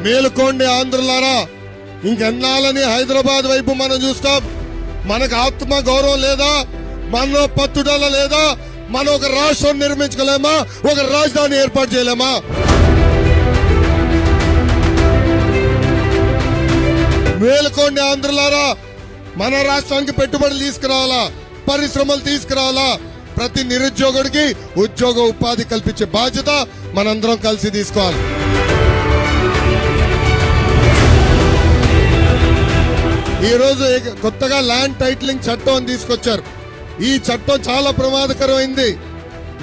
మేలుకోండి. ఆంధ్రులారా. ఇంకెన్నాళ్ళని హైదరాబాద్ వైపు మనం చూస్తాం. మనకు ఆత్మ గౌరవం లేదా? మనలో పట్టుదల లేదా? మనం ఒక రాష్ట్రం నిర్మించుకోలేమా? ఒక రాజధాని ఏర్పాటు చేయలేమా? మేలుకోండి ఆంధ్రులారా. మన రాష్ట్రానికి పెట్టుబడులు తీసుకురావాలా? పరిశ్రమలు తీసుకురావాలా? ప్రతి నిరుద్యోగుడికి ఉద్యోగ ఉపాధి కల్పించే బాధ్యత మనందరం కలిసి తీసుకోవాలి. ఈ రోజు కొత్తగా ల్యాండ్ టైటిలింగ్ చట్టం తీసుకొచ్చారు. ఈ చట్టం చాలా ప్రమాదకరమైంది.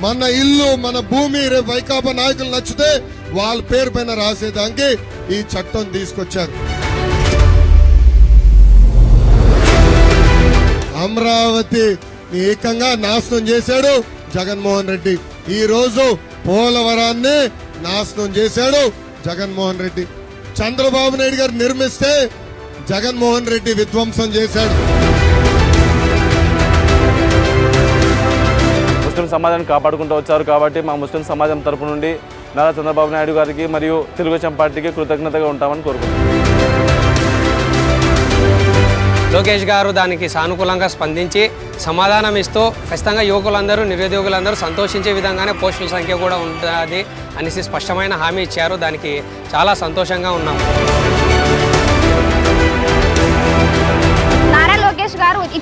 మన ఇల్లు మన భూమి రేపు వైకాపా నాయకులు నచ్చితే వాళ్ళ పేరు పైన రాసేదానికి ఈ చట్టం తీసుకొచ్చారు. అమరావతి ఏకంగా నాశనం చేశాడు జగన్మోహన్ రెడ్డి. ఈ రోజు పోలవరాన్ని నాశనం చేశాడు జగన్మోహన్ రెడ్డి. చంద్రబాబు నాయుడు గారు నిర్మిస్తే జగన్మోహన్ రెడ్డి విధ్వంసం చేశాడు. ముస్లిం సమాజాన్ని కాపాడుకుంటూ వచ్చారు కాబట్టి మా ముస్లిం సమాజం తరపు నుండి నారా చంద్రబాబు నాయుడు గారికి మరియు తెలుగుదేశం పార్టీకి కృతజ్ఞతగా ఉంటామని కోరుకుంటున్నాం. లోకేష్ గారు దానికి సానుకూలంగా స్పందించి సమాధానం ఇస్తూ ఖచ్చితంగా యువకులందరూ నిరుద్యోగులందరూ సంతోషించే విధంగానే పోస్టుల సంఖ్య కూడా ఉంటుంది అనేసి స్పష్టమైన హామీ ఇచ్చారు. దానికి చాలా సంతోషంగా ఉన్నాము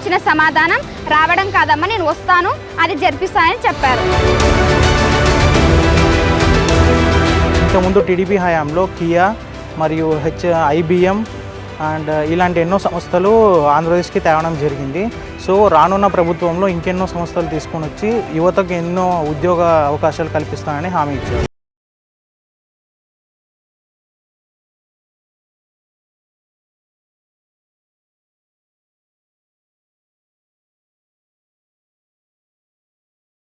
ఇచ్చిన సమాధానం రావడం కాదమ్మా నేను వస్తాను. అది జరిపిస్తానని చెప్పారు. ఇంతకుముందు టీడీపీ హయాంలో కియా మరియు హెచ్ ఐబిఎం అండ్ ఇలాంటి ఎన్నో సంస్థలు ఆంధ్రప్రదేశ్కి తేవడం జరిగింది. సో రానున్న ప్రభుత్వంలో ఇంకెన్నో సంస్థలు తీసుకొని వచ్చి యువతకు ఎన్నో ఉద్యోగ అవకాశాలు కల్పిస్తానని హామీ ఇచ్చారు.